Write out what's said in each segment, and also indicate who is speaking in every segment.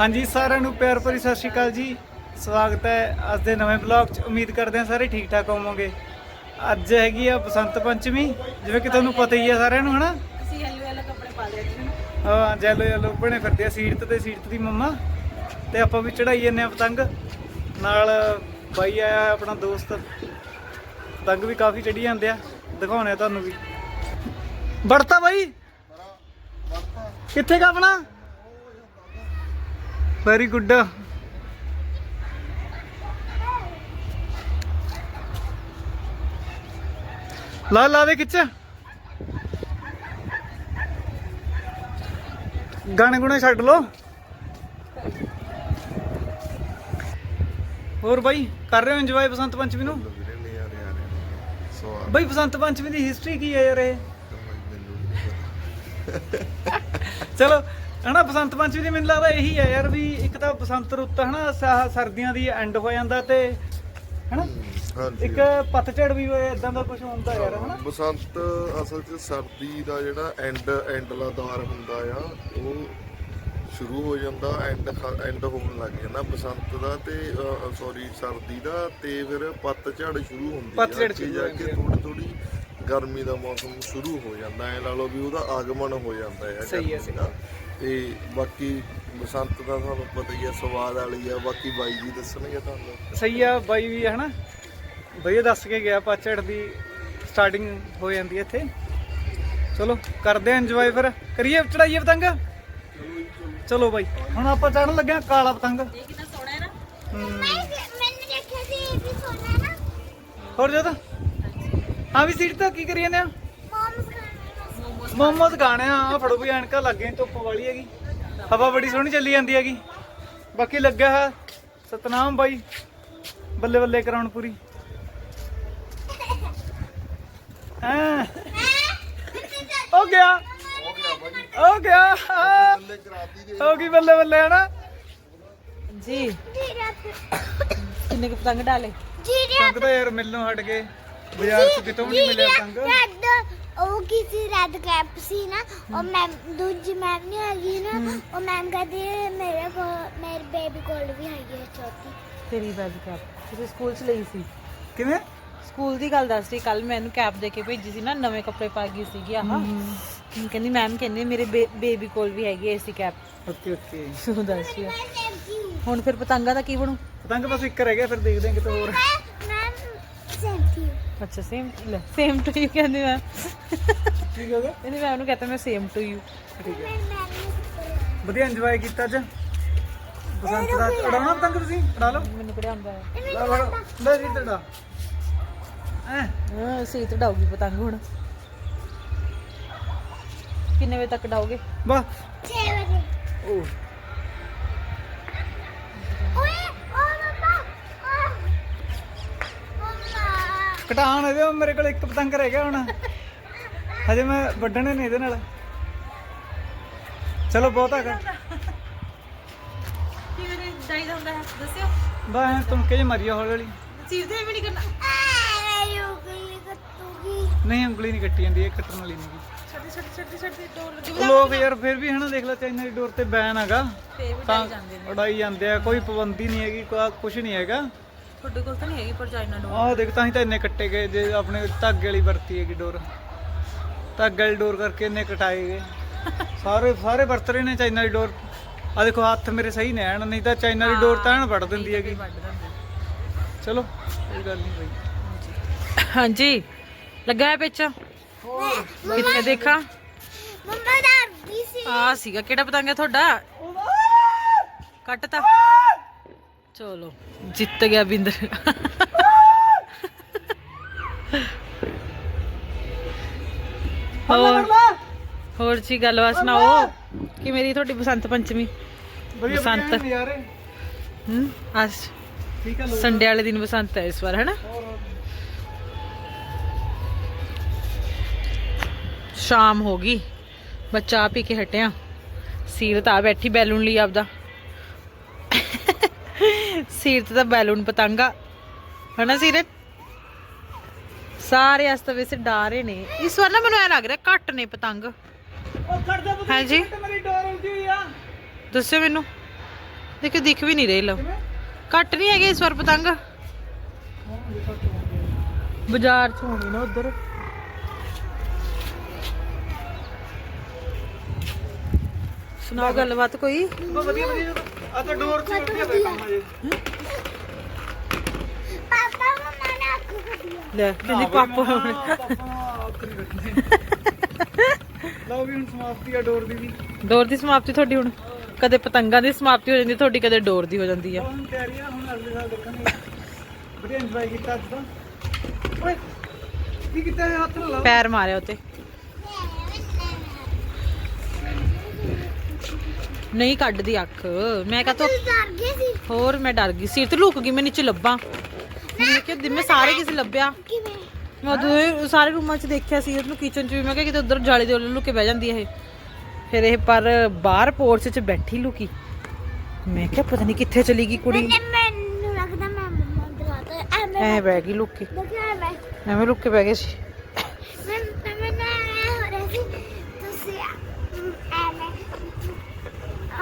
Speaker 1: ਹਾਂਜੀ ਸਾਰਿਆਂ ਨੂੰ ਪਿਆਰ ਭਰੀ ਸਤਿ ਸ਼੍ਰੀ ਅਕਾਲ ਜੀ। ਸਵਾਗਤ ਹੈ ਅੱਜ ਦੇ ਨਵੇਂ ਬਲੌਗ 'ਚ। ਉਮੀਦ ਕਰਦੇ ਹਾਂ ਸਾਰੇ ਠੀਕ ਠਾਕ ਹੋਵੋਗੇ। ਅੱਜ ਹੈਗੀ ਆ ਬਸੰਤ ਪੰਚਮੀ। ਜਿਵੇਂ ਕਿ ਤੁਹਾਨੂੰ ਪਤਾ ਹੀ ਆ ਸਾਰਿਆਂ ਨੂੰ ਹਨਾ?
Speaker 2: ਅਸੀਂ ਯੈਲੋ ਯੈਲੋ ਕੱਪੜੇ ਪਾ ਲਏ ਸੀ
Speaker 1: ਹਾਂ ਜੈਲੋ ਜੈਲੋ ਬਣੇ ਫਿਰਦੇ ਆ ਸੀਟ ਤੇ ਸੀਟ ਦੀ ਮੰਮਾ। ਤੇ ਆਪਾਂ ਵੀ ਚੜਾਈ ਜੰਨੇ ਆ ਪਤੰਗ। ਨਾਲ ਬਾਈ ਆਇਆ ਆਪਣਾ ਦੋਸਤ। ਪਤੰਗ ਵੀ ਕਾਫੀ ਚੜੀ ਜਾਂਦੇ ਆ। ਦਿਖਾਉਣੇ ਤੁਹਾਨੂੰ ਵੀ। ਵੜਤਾ ਬਾਈ। ਕਿੱਥੇ ਕਾ ਆਪਣਾ? ਵੈਰੀ ਗੁੱਡ ਲਾ ਲਾ ਦੇ ਖਿੱਚ। ਗਾਣੇ ਗੁਣੇ ਛੱਡ ਲੋ ਹੋਰ ਬਾਈ ਕਰ ਰਹੇ ਹੋ ਇੰਜੋਏ ਬਸੰਤ ਪੰਚਮੀ ਨੂੰ? ਬਾਈ ਬਸੰਤ ਪੰਚਮੀ ਦੀ ਹਿਸਟਰੀ ਕੀ ਹੈ ਯਾਰ ਇਹ? ਚਲੋ ਹਨਾ ਬਸੰਤ ਪੰਚਮੀ ਦੀ ਮੈਨੂੰ ਲੱਗਦਾ ਇਹੀ ਹੈ ਯਾਰ ਵੀ ਇੱਕ ਤਾਂ ਬਸੰਤ ਰੁੱਤ ਹਨਾ ਸ- ਸਰਦੀਆਂ ਦੀ ਐਂਡ ਹੋ ਜਾਂਦਾ ਤੇ ਹਨਾ?
Speaker 3: ਹਾਂਜੀ।
Speaker 1: ਇੱਕ ਪਤਝੜ ਵੀ ਇਦਾਂ ਦਾ ਕੁਝ ਹੁੰਦਾ ਯਾਰ ਹਨਾ?
Speaker 3: ਬਸੰਤ ਅਸਲ 'ਚ ਸਰਦੀ ਦਾ ਜਿਹੜਾ ਐਂਡ ਐਂਡਲਾ ਦੌਰ ਹੁੰਦਾ ਆ ਉਹ ਸ਼ੁਰੂ ਹੋ ਜਾਂਦਾ ਐਂਡ ਐਂਡ ਹੋਣ ਲੱਗ ਜਾਂਦਾ ਬਸੰਤ ਦਾ ਤੇ ਸੌਰੀ ਸਰਦੀ ਦਾ ਤੇ ਫਿਰ ਪਤਝੜ ਸ਼ੁਰੂ ਹੁੰਦੀ
Speaker 1: ਪਤਝੜ
Speaker 3: ਅੱਗੇ
Speaker 1: ਸ਼ੁਰੂ
Speaker 3: ਜਾ
Speaker 1: ਹੁੰਦੀ
Speaker 3: ਕੇ। ਥੋੜੀ ਥੋੜੀ ਗਰਮੀ ਦਾ ਮੌਸਮ ਸ਼ੁਰੂ ਹੋ ਜਾਂਦਾ ਐ ਲਾ ਲਓ ਵੀ ਉਹਦਾ ਆਗਮਨ ਹੋ ਜਾਂਦਾ ਹੈ
Speaker 1: ਸਹੀ ਹੈ
Speaker 3: ਤੇ ਬਾਕੀ ਬਸੰਤ ਦਾ ਤੁਹਾਨੂੰ ਪਤਾ ਹੀ ਹੈ ਸਵਾਦ ਵਾਲੀ ਆ ਬਾਕੀ ਬਾਈ ਜੀ ਦੱਸਣਗੇ ਤੁਹਾਨੂੰ?
Speaker 1: ਸਹੀ ਆ ਬਾਈ ਵੀ ਹੈ ਬਈ ਦੱਸ ਕੇ ਗਿਆ ਪਤਝੜ ਦੀ ਸਟਾਰਟਿੰਗ ਹੋ ਜਾਂਦੀ ਇੱਥੇ। ਚਲੋ ਕਰਦੇ ਆ ਇੰਜੋਏ ਫਿਰ। ਕਰੀਏ ਚੜਾਈਏ ਪਤੰਗ? ਚਲੋ ਬਾਈ ਹੁਣ ਆਪਾਂ ਚੜਨ ਲੱਗੇ ਆ ਕਾਲਾ ਪਤੰਗ।
Speaker 2: ਇਹ ਕਿੰਨਾ ਸੋਹਣਾ ਹੈ ਨਾ।
Speaker 4: ਮੈਂ- ਮੈਨੇ ਦੇਖਿਆ ਸੀ ਇਹ ਵੀ ਸੋਨਾ ਨਾ।
Speaker 1: ਹੋਰ ਜਦੋਂ ਆ ਵੀ ਸੀਟ ਤਾਂ ਕੀ ਕਰੀ ਜਾਂਦੇ ਆ? ਮੋਮੋਸ ਖਾਣੇ ਆ। ਫੜੋ ਵੀ ਐਨਕਾ ਲੱਗੇ ਧੁੱਪ ਵਾਲੀ ਹੈਗੀ। ਹਵਾ ਬੜੀ ਸੋਹਣੀ ਚੱਲੀ ਜਾਂਦੀ ਹੈਗੀ। ਬਾਕੀ ਲੱਗਿਆ ਹੈ ਸਤਨਾਮ ਬਾਈ ਬੱਲੇ ਬੱਲੇ ਕਰਾਉਣ ਪੂਰੀ। ਹੋ? ਗਿਆ। ਹੋ ਗਿਆ। ਹੋ ਗਈ ਬੱਲੇ ਬੱਲੇ ਹਨਾ?
Speaker 2: ਜੀ। ਕਿੰਨੇ ਕੁ ਪਤੰਗ ਡਾਲੇ
Speaker 4: ਜੀ
Speaker 1: ਪਤੰਗ ਤਾਂ ਯਾਰ ਮਿਲਣੋਂ ਹਟ ਕੇ ਬਾਜ਼ਾਰ ਚ ਕਿਤੋਂ ਵੀ ਨਹੀਂ ਮਿਲਿਆ ਤੰਗ
Speaker 4: रेड ਉਹ ਕਿਸੇ ਰੈਡ ਕੈਪ ਸੀ ਨਾ ਉਹ ਮੈਮ ਦੂਜੀ ਮੈਮ ਨਹੀਂ ਹੈਗੀ ਨਾ ਉਹ ਮੈਮ ਕਹਿੰਦੀ ਹੈ, ਮੇਰੇ ਕੋਲ ਮੇਰੇ ਬੇਬੀ ਕੋਲ ਵੀ ਹੈਗੀ ਹੈ ਚੌਥੀ।
Speaker 2: ਤੇਰੀ ਬੈਗ ਕੈਪ ਤੁਸੀਂ ਸਕੂਲ ਚ ਲਈ ਸੀ?
Speaker 1: ਕਿਵੇਂ?
Speaker 2: ਸਕੂਲ ਦੀ ਗੱਲ ਦੱਸ ਰਹੀ ਕੱਲ ਮੈਨੂੰ ਕੈਪ ਦੇ ਕੇ ਭੇਜੀ ਸੀ ਨਾ ਨਵੇਂ ਕੱਪੜੇ ਪਾ ਗਈ ਸੀਗੀ ਆਹ। ਕਹਿੰਦੀ ਮੈਮ ਕਹਿੰਦੀ ਮੇਰੇ ਬੇਬੀ ਕੋਲ ਵੀ ਹੈਗੀ ਐਸੀ ਕੈਪ
Speaker 1: ਓਕੇ ਓਕੇ।
Speaker 2: ਸੋ ਦੱਸ ਰਹੀ ਆ। ਹੁਣ ਫਿਰ ਪਤੰਗਾਂ ਦਾ ਕੀ ਬਣੂ?
Speaker 1: ਪਤੰਗ ਬਸ ਇੱਕ ਰਹਿ ਗਿਆ ਫਿਰ ਦੇਖਦੇ ਹਾਂ ਕਿਤੇ ਹੋਰ।
Speaker 2: ਅੱਛਾ ਸੇਮ ਸੇਮ ਟੂ ਯੂ ਕਹਿੰਦੀ ਮੈਂ।
Speaker 1: ਠੀਕ ਹੋ ਗਿਆ
Speaker 2: ਕਹਿੰਦੀ ਮੈਂ ਉਹਨੂੰ ਕਹਤਾ ਮੈਂ ਸੇਮ ਟੂ ਯੂ
Speaker 1: ਠੀਕ ਹੈ। ਵਧੀਆ ਇੰਜੋਏ ਕੀਤਾ ਅੱਜ। ਬਸੰਤ ਦਾ ਉਡਾਉਣਾ ਪਤੰਗ ਤੁਸੀਂ? ਉਡਾ ਲਓ।
Speaker 2: ਮੈਨੂੰ ਕਿਹੜਾ ਆਉਂਦਾ ਹੈ।
Speaker 1: ਲੈ ਫੜੋ। ਲੈ ਜੀ ਤੜਾ ਐ
Speaker 2: ਹਾਂ? ਸਹੀ ਤੇ ਡਾਉਗੀ ਪਤੰਗ ਹੁਣ। ਕਿੰਨੇ ਵਜੇ ਤੱਕ ਡਾਓਗੇ
Speaker 1: ਵਾਹ।
Speaker 4: 6 ਵਜੇ।
Speaker 1: ਉਹ ਕਟਾਣ ਇਹਦੇ ਮੇਰੇ ਕੋਲ ਇੱਕ ਪਤੰਗ ਰਹਿ ਗਿਆ ਹੁਣ। ਹਜੇ ਮੈਂ ਵੱਢਣੇ ਨੇ ਇਹਦੇ ਨਾਲ। ਚਲੋ ਬਹੁਤ ਹੈਗਾ
Speaker 2: ਕਿਵੇਂ ਡਾਈਦਾ ਹੁੰਦਾ ਹੈ ਦੱਸਿਓ।
Speaker 1: ਬਾ ਐ ਤੁਮਕੇ ਜੇ ਮਾਰੀਆ ਹੌਲੀ ਹੌਲੀ।
Speaker 2: ਚੀਜ਼ ਵੀ ਨਹੀਂ ਕਰਨਾ।
Speaker 1: ਨਹੀਂ ਉਂਗਲੀ ਨਹੀਂ ਕੱਟੀ ਜਾਂਦੀ ਇਹ ਕੱਟਣ ਵਾਲੀ ਨਹੀਂ
Speaker 2: ਛੱਡੀ ਛੱਡੀ ਛੱਡੀ ਛੱਡੀ ਡੋਰ ਲੱਗੀ।
Speaker 1: ਲੋਕ ਯਾਰ ਫਿਰ ਵੀ ਹਨਾ ਦੇਖ ਲੈ ਚਾਈਨਾ ਦੀ ਡੋਰ ਤੇ ਬੈਨ ਹੈਗਾ।
Speaker 2: ਤੇ
Speaker 1: ਉਡਾਈ ਜਾਂਦੇ ਆ ਕੋਈ ਪਾਬੰਦੀ ਨਹੀਂ ਹੈਗੀ ਕੋਈ ਕੁਝ ਨਹੀਂ ਹੈਗਾ।
Speaker 2: ਤੁਹਾਡੇ ਕੋਲ ਤਾਂ ਨਹੀਂ ਹੈਗੀ ਪਰ ਚਾਈਨਾ ਡੋਰ?
Speaker 1: ਆਹ ਦੇਖ ਤਾਂ ਹੀ ਤਾਂ ਇੰਨੇ ਕੱਟੇ ਗਏ ਜੇ ਆਪਣੇ ਧਾਗੇ ਵਾਲੀ ਵਰਤੀ ਹੈਗੀ ਡੋਰ। ਧਾਗੇ ਵਾਲੀ ਡੋਰ ਕਰਕੇ ਇੰਨੇ ਕਟਾਏ ਗਏ। ਸਾਰੇ ਸਾਰੇ ਵਰਤ ਰਹੇ ਨੇ ਚਾਈਨਾ ਦੀ ਡੋਰ। ਆ ਦੇਖੋ ਹੱਥ ਮੇਰੇ ਸਹੀ ਨੇ ਐਨ ਨਹੀਂ ਤਾਂ ਚਾਈਨਾ ਦੀ ਡੋਰ ਤਾਂ ਐਨ ਵੱਢ ਦਿੰਦੀ ਹੈਗੀ। ਚਲੋ ਕੋਈ ਗੱਲ ਨਹੀਂ ਬਈ।
Speaker 2: ਹਾਂਜੀ ਲੱਗਾ ਹੈ ਵਿੱਚ ਕਿੱਥੇ ਦੇਖਾਂ?
Speaker 4: ਮੰਮਾ ਦਾਦੀ ਸੀ।
Speaker 2: ਆ ਸੀਗਾ ਕਿਹੜਾ ਪਤੰਗ ਹੈ ਤੁਹਾਡਾ? ਕੱਟਤਾ। ਚਲੋ ਜਿੱਤ ਗਿਆ ਬਿੰਦਰ। ਹੋਰ ਹੋਰ ਜੀ ਗੱਲਬਾਤ ਸੁਣਾਓ? ਕਿ ਮੇਰੀ ਤੁਹਾਡੀ ਬਸੰਤ ਪੰਚਮੀ? ਬਸੰਤ। ਹੂੰ ਅੱਜ
Speaker 1: ਠੀਕ ਹੈ ਲੋ
Speaker 2: ਸੰਡੇ ਵਾਲੇ ਦਿਨ ਬਸੰਤ ਹੈ ਇਸ ਵਾਰ ਹੈਨਾ ਸ਼ਾਮ ਹੋ ਗਈ। ਬੱਚਾ ਆ ਪੀ ਕੇ ਹਟਿਆ। ਸੀਰਤ ਆ ਬੈਠੀ ਬੈਲੂਨ ਲਈ ਆਪਦਾ। ਸੀਰਤ ਦਾ ਬੈਲੂਨ ਪਤੰਗਾ। ਹਨਾ ਸੀਰਤ ਸਾਰੇ ਅਸਤਵੇ ਸੇ ਡਾਰੇ ਨੇ। ਇਸ ਵਾਰ ਨਾ ਮੈਨੂੰ ਐ ਲੱਗ ਰਿਹਾ ਘੱਟ ਨੇ ਪਤੰਗ। ਹਾਂਜੀ।
Speaker 1: ਮੇਰੀ ਡੋਰ ਉਲਝੀ ਹੋਈ ਆ।
Speaker 2: ਦੱਸਿਓ ਮੈਨੂੰ। ਦੇਖੋ ਦਿਖ ਵੀ ਨਹੀਂ ਰਹੇ ਲੋ ਘੱਟ ਨਹੀਂ ਹੈਗੇ ਇਸ ਵਾਰ ਪਤੰਗ? ਬਾਜ਼ਾਰ ਚ ਹੋਣੀ ਨਾ ਉਧਰ। ਸੁਣਾ ਗੱਲਬਾਤ ਕੋਈ?
Speaker 1: ਬਹੁਤ ਵਧੀਆ ਵਧੀਆ। ਆ ਤਾਂ ਡੋਰ ਚ ਵਧੀਆ ਹੋਇਆ ਕੰਮ ਅਜੇ
Speaker 4: ਪਾਪਾ ਮਮਾ ਨੇ ਆਖੂ ਕੱਢਿਆ
Speaker 2: ਲੈ ਕਹਿੰਦੀ ਪਾਪਾ ਹੁਣ
Speaker 1: ਲਓ ਵੀ ਹੁਣ ਸਮਾਪਤੀ ਆ ਡੋਰ ਦੀ ਵੀ।
Speaker 2: ਡੋਰ ਦੀ ਸਮਾਪਤੀ ਤੁਹਾਡੀ ਹੁਣ ਕਦੇ ਪਤੰਗਾਂ ਦੀ ਸਮਾਪਤੀ ਹੋ ਜਾਂਦੀ ਤੁਹਾਡੀ ਕਦੇ ਡੋਰ ਦੀ ਹੋ ਜਾਂਦੀ ਆ।
Speaker 1: ਹੁਣ ਤਿਆਰੀ ਆ ਹੁਣ ਅਗਲੇ ਸਾਲ ਦੇਖਾਂਗੇ। ਵਧੀਆ ਇੰਜੋਏ ਕੀਤਾ ਅੱਜ ਤਾਂ। ਓਏ ਕੀ ਕੀਤਾ ਹੈ ਹੱਥ ਨਾਲ? ਲਾਓ
Speaker 2: ਪੈਰ ਮਾਰਿਆ ਉਤੇ। ਨਹੀਂ ਕੱਢਦੀ ਅੱਖ। ਮੈਂ ਕਹਾਂ ਤੋ
Speaker 4: ਡਰ ਗਏ ਸੀ।
Speaker 2: ਹੋਰ ਮੈਂ ਡਰ ਗਈ ਸੀ ਤੇ ਲੁਕ ਗਈ ਮੈਂ ਨੀਚੇ ਲੱਭਾਂ। ਮੈਂ ਕਿਹਾ ਦਿਨ ਮੈਂ ਸਾਰੇ ਕਿਸੇ ਲੱਭਿਆ?
Speaker 4: ਕਿਵੇਂ
Speaker 2: ਮੈਂ ਉਦੋਂ ਸਾਰੇ ਰੂਮਾਂ 'ਚ ਦੇਖਿਆ ਸੀ ਉਹਨੂੰ ਕਿਚਨ 'ਚ ਵੀ। ਮੈਂ ਕਿਹਾ ਕਿਤੇ ਉਧਰ ਜਾਲੀ ਦੇ ਉੱਲੇ ਲੁਕੇ ਬਹਿ ਜਾਂਦੀ ਇਹ। ਫਿਰ ਇਹ ਪਰ ਬਾਹਰ ਪੋਰਚ 'ਚ ਬੈਠੀ ਲੁਕੀ। ਮੈਂ ਕਿਹਾ ਪਤਾ ਨਹੀਂ ਕਿੱਥੇ ਚਲੀ ਗਈ ਕੁੜੀ।
Speaker 4: ਮੈਨੇ ਮੈਨੂੰ ਲੱਗਦਾ ਮੈਂ ਮੰਮਾ ਦਰਾਤਾ ਐਵੇਂ
Speaker 2: ਐ ਬਹਿ ਗਈ ਲੁਕੀ।
Speaker 4: ਦੇਖਿਆ ਮੈਂ
Speaker 2: ਐਵੇਂ ਲੁੱਕ ਕੇ ਬਹਿ ਗਏ ਸੀ।
Speaker 4: ਮੈਂ ਮੈਂ ਨਾ ਹੋ ਰਿਹਾ ਸੀ ਤੁਸੀਂ ਐਵੇਂ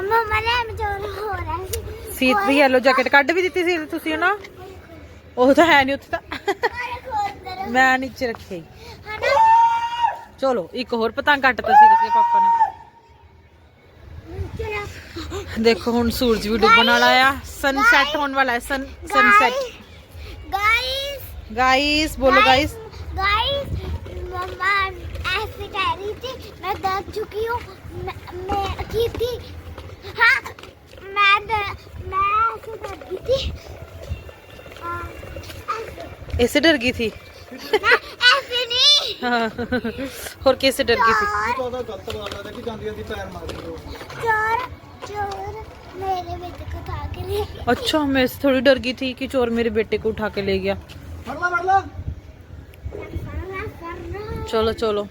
Speaker 4: ਮੰਮਾ ਨੇ ਐਵੇਂ ਚੋਰ ਹੋ ਰਿਹਾ ਸੀ।
Speaker 2: ਸੀਤ ਵੀ ਯੈਲੋ ਜੈਕਟ ਕੱਢ ਵੀ ਦਿੱਤੀ ਸੀ ਤੁਸੀਂ ਨਾ ਉਹ ਤਾਂ ਹੈ ਨਹੀਂ ਉੱਥੇ ਤਾਂ
Speaker 4: ਅਰੇ ਖੋਦਰ
Speaker 2: ਮੈਂ ਨੀਚੇ ਰੱਖੀ
Speaker 4: ਹਨਾ
Speaker 2: ਚਲੋ ਇੱਕ ਹੋਰ ਪਤੰਗ ਕੱਟਤਾ ਸੀ ਤੇ ਪਾਪਾ ਨੇ
Speaker 4: ਚਲੋ
Speaker 2: ਦੇਖੋ ਹੁਣ ਸੂਰਜ ਵੀ ਡੁੱਬਣ ਵਾਲਾ ਆ ਸਨਸੈਟ ਹੋਣ ਵਾਲਾ ਹੈ ਸਨ ਸਨਸੈਟ
Speaker 4: गाइस
Speaker 2: ਗਾਇਸ ਬੋਲੋ ਗਾਇਸ
Speaker 4: गाइस मम्मा ऐसे कह रही थी मैं दर्द चुकी हूँ मैं, मैं की थी ऐसे
Speaker 2: डर गई थी? हाँ। और कैसे डर गई थी? अच्छा मैं थोड़ी डर गई थी कि चोर मेरे बेटे को उठा के ले गया।
Speaker 4: बड़ला, बड़ला।
Speaker 2: चलो चलो।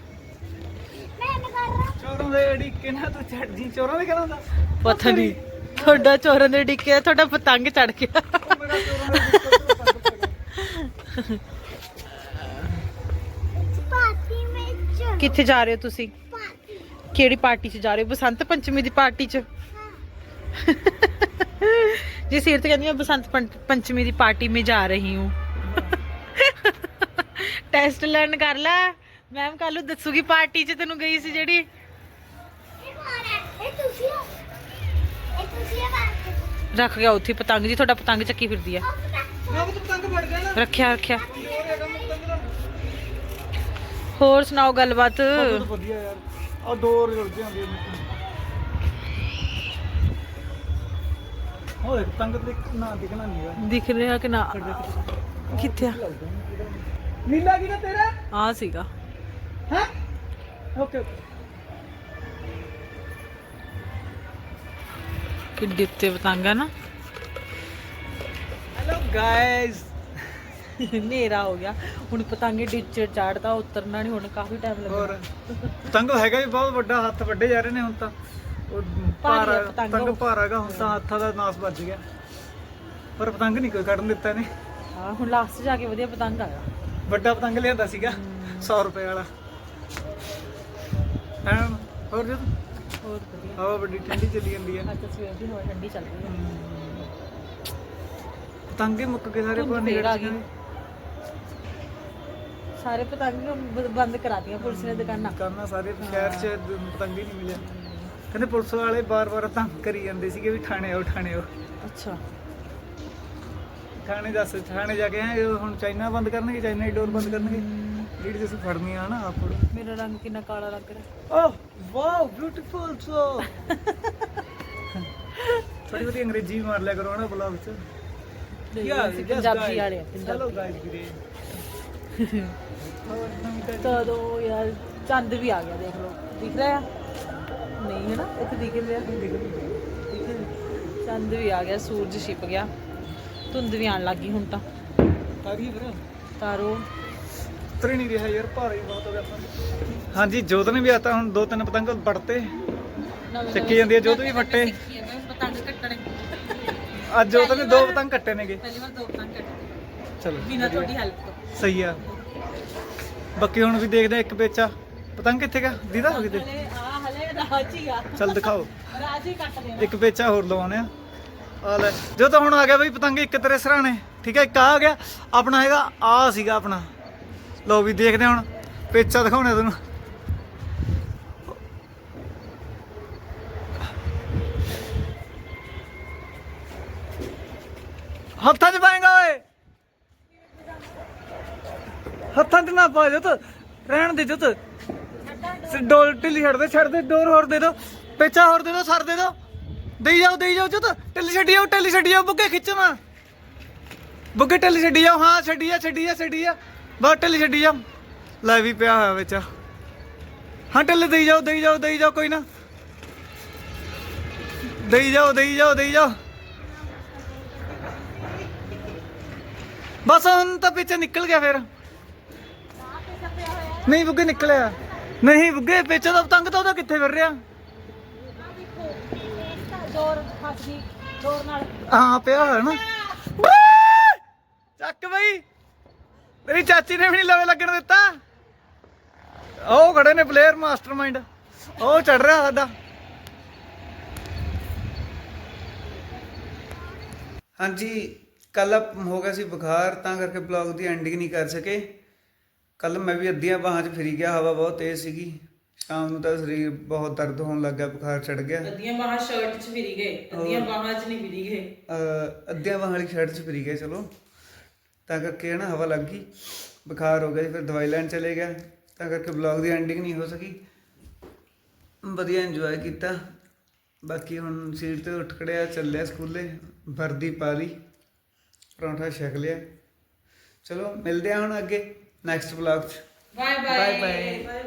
Speaker 4: पता नहीं।
Speaker 2: थोड़ा चोरों
Speaker 1: ने डिके थोड़ा पतंग
Speaker 4: चढ़ गया। ਪਾਰਟੀ
Speaker 2: ਕਿੱਥੇ ਜਾ ਰਹੇ ਹੋ ਤੁਸੀਂ? ਕਿਹੜੀ ਪਾਰਟੀ 'ਚ ਜਾ ਰਹੇ ਹੋ? ਬਸੰਤ ਪੰਚਮੀ ਦੀ ਪਾਰਟੀ 'ਚ? ਜੀ ਸਿਰ ਤੇ ਕਹਿੰਦੀ ਮੈਂ ਬਸੰਤ ਪੰਚਮੀ ਦੀ ਪਾਰਟੀ 'ਮੇ ਜਾ ਰਹੀ ਹੂੰ। ਟੈਸਟ ਲਰਨ ਕਰ ਲੈ। ਮੈਮ ਕੱਲ ਦੱਸੂਗੀ ਪਾਰਟੀ 'ਚ ਤੈਨੂੰ ਗਈ ਸੀ ਜਿਹੜੀ। ਰੱਖ ਗਿਆ ਉੱਥੇ ਪਤੰਗ ਜੀ ਤੁਹਾਡਾ ਪਤੰਗ ਚੱਕੀ ਫਿਰਦੀ ਆ। ਰੱਖਿਆ ਰੱਖਿਆ। ਹੋਰ ਸੁਣਾਓ ਗੱਲਬਾਤ?
Speaker 1: ਬਹੁਤ ਵਧੀਆ ਯਾਰ। ਆ ਦੋ ਰੁਲਦੇ ਦੇਖ ਪਤੰਗ ਤੇ ਨਾ ਦਿਖਣਾ ਨਹੀਂ ਯਾਰ
Speaker 2: ਦਿਖ ਰਿਹਾ ਕਿ ਨਾ? ਕਿੱਥੇ ਆ?
Speaker 1: ਨੀਲਾ ਕੀ ਨਾ ਤੇਰਾ?
Speaker 2: ਆ ਸੀਗਾ।
Speaker 1: ਹੈ? ਓਕੇ।
Speaker 2: ਕਿੱਡੇ ਉੱਤੇ ਪਤੰਗ ਆ ਨਾ।
Speaker 1: ਗਾਇਸ
Speaker 2: ਹਨੇਰਾ ਹੋ ਗਿਆ। ਹੁਣ ਪਤੰਗੇ ਡਿੱਚੇ ਚਾੜਦਾ ਉਤਰਨਾ ਨਹੀਂ ਹੁਣ ਕਾਫੀ ਟਾਈਮ
Speaker 1: ਹੋਰ
Speaker 2: ਲੱਗਣਾ
Speaker 1: ਪਤੰਗ ਹੈਗਾ ਵੀ ਬਹੁਤ ਵੱਡਾ ਹੱਥ ਵੱਡੇ ਜਾ ਰਹੇ ਨੇ ਹੁਣ ਤਾਂ। ਉਹ
Speaker 2: ਭਾਰੀ ਆ
Speaker 1: ਭਾਰਾ
Speaker 2: ਪਤੰਗ।
Speaker 1: ਪਤੰਗ
Speaker 2: ਉਹ।
Speaker 1: ਭਾਰਾ ਹੈਗਾ ਹੁਣ ਤਾਂ ਹੱਥਾਂ ਦਾ ਨਾਸ ਵੱਜ ਗਿਆ। ਪਰ ਪਤੰਗ ਨਹੀਂ ਕੋਈ ਕੱਢਣ ਦਿੱਤਾ ਨੇ
Speaker 2: ਹਾਂ ਹੁਣ ਲਾਸਟ ਜਾ ਕੇ ਵਧੀਆ ਪਤੰਗ ਆਇਆ।
Speaker 1: ਵੱਡਾ ਪਤੰਗ ਲਿਆਂਦਾ ਸੀਗਾ 100 ਰੁਪਏ ਵਾਲਾ। ਹਾਂ ਹੋਰ ਜਦ
Speaker 2: ਹੋਰ ਵਧੀਆ।
Speaker 1: ਹਵਾ ਵੱਡੀ ਠੰਡੀ ਚੱਲੀ ਜਾਂਦੀ ਹੈ
Speaker 2: ਅੱਜ ਸਵੇਰ ਦੀ ਹਵਾ ਠੰਡੀ ਚੱਲ ਰਹੀ ਹੈ।
Speaker 1: ਪਤੰਗ ਮੁੱਕ ਗਏ ਸਾਰੇ
Speaker 2: ਧੁੰਦ ਫੇਰ ਆ ਗਈ। ਸਾਰੇ ਪਤੰਗ ਬ- ਬੰਦ ਕਰਾਤੀਆਂ ਪੁਲਿਸ ਨੇ ਦੁਕਾਨਾਂ।
Speaker 1: ਕਰਨਾ ਸਾਰੇ ਸ਼ਹਿਰ 'ਚ ਦ- ਪਤੰਗ ਹੀ ਨਹੀਂ ਮਿਲਿਆ ਕਹਿੰਦੇ ਪੁਲਿਸ ਵਾਲੇ ਬਾਰ-ਬਾਰ ਤੰਗ ਕਰੀ ਜਾਂਦੇ ਸੀਗੇ ਵੀ ਥਾਣੇ ਆਓ ਥਾਣੇ ਆਓ।
Speaker 2: ਅੱਛਾ।
Speaker 1: ਥਾਣੇ ਦੱਸ ਥਾਣੇ ਜਾ ਕੇ ਆਏ ਉਹ ਹੁਣ ਚਾਈਨਾ ਬੰਦ ਕਰਨਗੇ ਚਾਈਨਾ ਦੀ ਡੋਰ ਬੰਦ ਕਰਨਗੇ। ਜਿਹੜੀ ਅਸੀਂ ਫੜਨੀਆਂ ਹਨਾ ਆਪ ਫੜੋ।
Speaker 2: ਮੇਰਾ ਰੰਗ ਕਿੰਨਾ ਕਾਲਾ ਲੱਗ ਰਿਹਾ।
Speaker 1: ਓਹ ਵਾਓ ਬਿਊਟੀਫੁਲ ਸੋ। ਥੋੜੀ ਬਹੁਤੀ ਅੰਗਰੇਜ਼ੀ ਵੀ ਮਾਰ ਲਿਆ ਕਰੋ ਨਾ ਬਲੌਗ 'ਚ।
Speaker 2: ਪੰਜਾਬੀ ਵਾਲੇ ਆ
Speaker 1: ਚਲੋ
Speaker 2: ਪੰਜਾਬੀ
Speaker 1: ਗਾਇਸ ਵੀਰੇ ਹੋਰ ਨਵੀਂ ਤਾਜ਼ੀ?
Speaker 2: ਤਦੋਂ ਯਾਰ ਚੰਦ ਵੀ ਆ ਗਿਆ ਦੇਖ ਲਓ। ਦਿਖ ਰਿਹਾ ਆ? ਨਹੀਂ ਹੈ ਨਾ? ਇੱਥੇ ਦਿਖ ਰਿਹਾ? ਦਿਖ ਰਿਹਾ ਚੰਦ ਵੀ ਆ ਗਿਆ ਸੂਰਜ ਛਿਪ ਗਿਆ। ਧੁੰਦ ਵੀ ਆਣ ਲੱਗੀ ਹੁਣ ਤਾਂ।
Speaker 1: ਤਾਰੀ ਫਿਰ
Speaker 2: ਤਾਰੋ।
Speaker 1: ਉਤਰ ਹੀ ਨਹੀਂ ਰਿਹਾ ਯਾਰ ਭਾਰਾ ਹੀ ਬਹੁਤ ਹੋ ਗਿਆ ਆਪਾਂ ਹਾਂਜੀ ਜੋਤ ਨੇ ਵੀ ਆਤਾ ਹੁਣ ਦੋ ਤਿੰਨ ਪਤੰਗ ਪੜਤੇ
Speaker 2: ਨਵੇਂ
Speaker 1: ਚੱਕੀ ਜਾਂਦੀ ਹੈ ਜੋਤ ਵੀ ਫੱਟੇ
Speaker 2: ਪਤੰਗ ਕੱਟਣੇ।
Speaker 1: ਅੱਜ ਜੋਤ ਨੇ ਦੋ ਪਤੰਗ ਕੱਟੇ ਨੇਗੇ।
Speaker 2: ਪਹਿਲੀ ਵਾਰ ਦੋ ਪਤੰਗ ਕੱਟੇ
Speaker 1: ਚਲੋ।
Speaker 2: ਬਿਨਾਂ ਤੁਹਾਡੀ ਹੈਲਪ ਤੋਂ।
Speaker 1: ਸਹੀ ਆ। ਬਾਕੀ ਹੁਣ ਵੀ ਦੇਖਦੇ ਆ ਇੱਕ ਵੇਚਾ ਪਤੰਗ ਕਿੱਥੇ ਗਿਆ ਦੀਦਾ ਹੋ ਕਿਤੇ
Speaker 2: ਆ ਹਲੇ ਰਾਜੀ ਆ।
Speaker 1: ਚੱਲ ਦਿਖਾਓ।
Speaker 2: ਰਾਜੀ ਕੱਟ ਦੇਣਾ।
Speaker 1: ਇੱਕ ਵੇਚਾ ਹੋਰ ਲਵਾਉਣੇ ਆ। ਆ ਲੈ ਜੋ ਤਾਂ ਹੁਣ ਆ ਗਿਆ ਬਈ ਪਤੰਗ ਇੱਕ ਤੇਰੇ ਸਰਾਣੇ। ਠੀਕ ਹੈ ਇੱਕ ਆ ਗਿਆ। ਆਪਣਾ ਹੈਗਾ ਆ ਸੀਗਾ ਆਪਣਾ। ਲੋ ਵੀ ਦੇਖਦੇ ਹੁਣ। ਪੇਚਾ ਦਿਖਾਉਣੇ ਤੁਹਾਨੂੰ। ਹੱਥਾਂ 'ਚ ਪਾਏਗਾ, ਓਏ। ਹੱਥਾਂ 'ਚ ਨਾ ਪਾ ਜਤ, ਰਹਿਣ ਦੇ ਜਤ। ਡੋਲ ਢਿੱਲੀ ਛੱਡ ਦੇ ਛੱਡ ਦੇ, ਡੋਰ ਹੋਰ ਦੇ ਦੋ, ਪੇਚਾ ਹੋਰ ਦੇ ਦੋ, ਸਰ ਦੇ ਦੋ। ਦੇਈ ਜਾਓ ਦੇਈ ਜਾਓ ਜਤ, ਢਿੱਲੀ ਛੱਡੀ ਜਾਓ, ਢਿੱਲੀ ਛੱਡੀ ਜਾਓ ਬੁੱਗੇ ਖਿੱਚਵਾ ਬੁੱਗੇ ਢਿੱਲੀ ਛੱਡੀ ਜਾਓ, ਹਾਂ, ਛੱਡੀ ਆ ਛੱਡੀ ਆ ਛੱਡੀ ਆ। ਬਸ ਢਿੱਲੀ ਛੱਡੀ ਜਾ ਲੈ ਵੀ ਪਿਆ ਹੋਇਆ ਵਿੱਚ। ਹਾਂ, ਢਿੱਲੀ ਦੇਈ ਜਾਓ ਦੇਈ ਜਾਓ ਦੇਈ ਜਾਓ, ਕੋਈ ਨਾ। ਦੇਈ ਜਾਓ ਦੇਈ ਜਾਓ ਦੇਈ ਜਾਓ। ਬਸ ਹੁਣ ਤਾਂ ਪਿੱਛੇ ਨਿਕਲ ਗਿਆ ਫਿਰ। ਨਹੀਂ ਬੁੱਗੇ ਨਿਕਲਿਆ। ਨਹੀਂ ਬੁੱਗੇ, ਪਿੱਛੇ ਦਾ ਪਤੰਗ ਤਾਂ ਉਹਦਾ ਕਿੱਥੇ ਫਿਰ ਰਿਹਾ? ਹਾਂ, ਪਿਆ ਹੋਇਆ ਨਾ। ਚੱਕ ਬਈ। ਤੇਰੀ ਚਾਚੀ ਨੇ ਵੀ ਨਹੀਂ ਲਵੇ ਲੱਗਣ ਦਿੱਤਾ। ਉਹ ਖੜੇ ਨੇ ਪਲੇਅਰ ਮਾਸਟਰਮਾਈਂਡ ਉਹ ਚੜ ਰਿਹਾ ਸਾਡਾ। ਹਾਂਜੀ ਕੱਲ ਹੋ ਗਿਆ ਸੀ ਬੁਖਾਰ ਤਾਂ ਕਰਕੇ ਬਲੌਗ ਦੀ ਐਂਡਿੰਗ ਨਹੀਂ ਕਰ ਸਕੇ। ਕੱਲ ਮੈਂ ਵੀ ਅੱਧੀਆਂ ਬਾਹਾਂ 'ਚ ਫਿਰੀ ਗਿਆ ਹਵਾ ਬਹੁਤ ਤੇਜ਼ ਸੀਗੀ। ਸ਼ਾਮ ਨੂੰ ਤਾਂ ਸਰੀਰ ਬਹੁਤ ਦਰਦ ਹੋਣ ਲੱਗ ਗਿਆ ਬੁਖਾਰ ਚੜ ਗਿਆ।
Speaker 2: ਅੱਧੀਆਂ ਬਾਹਾਂ ਸ਼ਰਟ 'ਚ ਫਿਰੀ ਗਏ ਅੱਧੀਆਂ ਬਾਹਾਂ 'ਚ ਨਹੀਂ ਫਿਰੀ ਗਏ।
Speaker 1: ਅਹ ਅੱਧਿਆਂ ਬਾਹਾਂ ਵਾਲੀ ਸ਼ਰਟ 'ਚ ਫਿਰੀ ਗਏ ਚਲੋ। ਤਾਂ ਕਰਕੇ ਨਾ ਹਵਾ ਲੱਗ ਗਈ ਬੁਖਾਰ ਹੋ ਗਿਆ ਜੀ, ਫਿਰ ਦਵਾਈ ਲੈਣ ਚਲੇ ਗਿਆ। ਤਾਂ ਕਰਕੇ ਬਲੌਗ ਦੀ ਐਂਡਿੰਗ ਨਹੀਂ ਹੋ ਸਕੀ। ਵਧੀਆ ਇੰਜੋਏ ਕੀਤਾ। ਬਾਕੀ ਹੁਣ ਸੀਟ ਤੇ ਉੱਠ ਖੜਿਆ ਚੱਲਿਆ ਸਕੂਲੇ ਵਰਦੀ ਪਾ ਲਈ। ਪਰੌਂਠਾ ਛਕ ਲਿਆ। ਚਲੋ ਮਿਲਦੇ ਆ ਹੁਣ ਅੱਗੇ ਨੈਕਸਟ ਬਲੌਗ 'ਚ।
Speaker 2: Bye
Speaker 1: bye
Speaker 2: bye
Speaker 1: bye